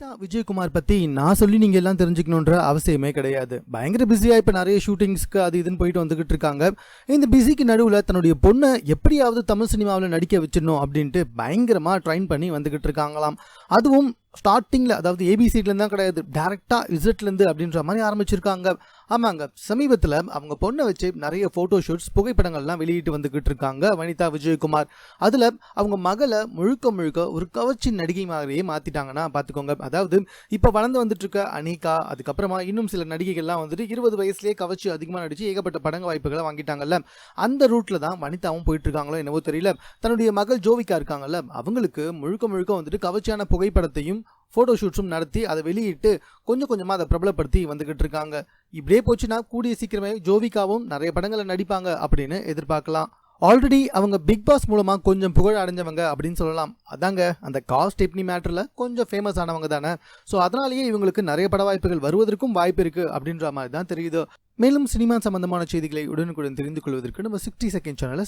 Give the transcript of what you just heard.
வனிதா விஜயகுமார் பற்றி நான் சொல்லி நீங்கள் எல்லாம் தெரிஞ்சுக்கணுன்ற அவசியமே கிடையாது. பயங்கர பிஸியாக இப்போ நிறைய ஷூட்டிங்ஸ்க்கு அது இதுன்னு போயிட்டு வந்துக்கிட்டு இருக்காங்க. இந்த பிஸிக்கு நடுவில் தன்னுடைய பொண்ணை எப்படியாவது தமிழ் சினிமாவில் நடிக்க வச்சிடணும் அப்படின்ட்டு பயங்கரமாக ட்ரைன் பண்ணி வந்துக்கிட்டு இருக்காங்களாம். அதுவும் ஸ்டார்டிங்கில் அதாவது ஏபிசிட்லேருந்து தான் கிடையாது. டேரெக்டாக விசிட்லேருந்து அப்படின்ற மாதிரி ஆரம்பிச்சிருக்காங்க. ஆமாங்க. சமீபத்தில் அவங்க பொண்ணை வச்சு நிறைய ஃபோட்டோ ஷூட்ஸ் புகைப்படங்கள்லாம் வெளியிட்டு வந்துக்கிட்டு இருக்காங்க வனிதா விஜயகுமார். அதில் அவங்க மகளை முழுக்க முழுக்க ஒரு கவர்ச்சி நடிகை மாதிரியே மாற்றிட்டாங்கன்னா பார்த்துக்கோங்க. அதாவது இப்போ வளர்ந்து வந்துட்டு இருக்க அனிகா அதுக்கப்புறமா இன்னும் சில நடிகைகள்லாம் வந்துட்டு இருபது வயசுலேயே கவர்ச்சி அதிகமாக நடித்து ஏகப்பட்ட படங்க வாய்ப்புகளை வாங்கிட்டாங்கல்ல. அந்த ரூட்டில் தான் வனிதாவும் போயிட்டுருக்காங்களோ என்னவோ தெரியல. தன்னுடைய மகள் ஜோவிகா இருக்காங்கல்ல அவங்களுக்கு முழுக்க முழுக்க வந்துட்டு கவர்ச்சியான புகைப்படத்தையும் ஃபோட்டோ ஷூட்ஸும் நடத்தி அதை வெளியிட்டு கொஞ்சம் கொஞ்சமாக அதை பிரபலப்படுத்தி வந்துகிட்டு இருக்காங்க. இப்படியே போச்சுன்னா கூடிய சீக்கிரமே ஜோவிகாவும் நிறைய படங்களை நடிப்பாங்க அப்படின்னு எதிர்பார்க்கலாம். ஆல்ரெடி அவங்க பிக் பாஸ் மூலமாக கொஞ்சம் புகழ் அடைஞ்சவங்க அப்படின்னு சொல்லலாம். அதாங்க அந்த காஸ்ட் டெப்னி மேட்டரில் கொஞ்சம் ஃபேமஸ் ஆனவங்க தானே. ஸோ அதனாலேயே இவங்களுக்கு நிறைய பட வாய்ப்புகள் வருவதற்கும் வாய்ப்பு இருக்குது அப்படின்ற மாதிரி தான் தெரியுது. மேலும் சினிமா சம்பந்தமான செய்திகளை உடனுக்குடன் தெரிந்து கொள்வதற்கு நம்ம சிக்ஸ்டி செகண்ட் சேனலை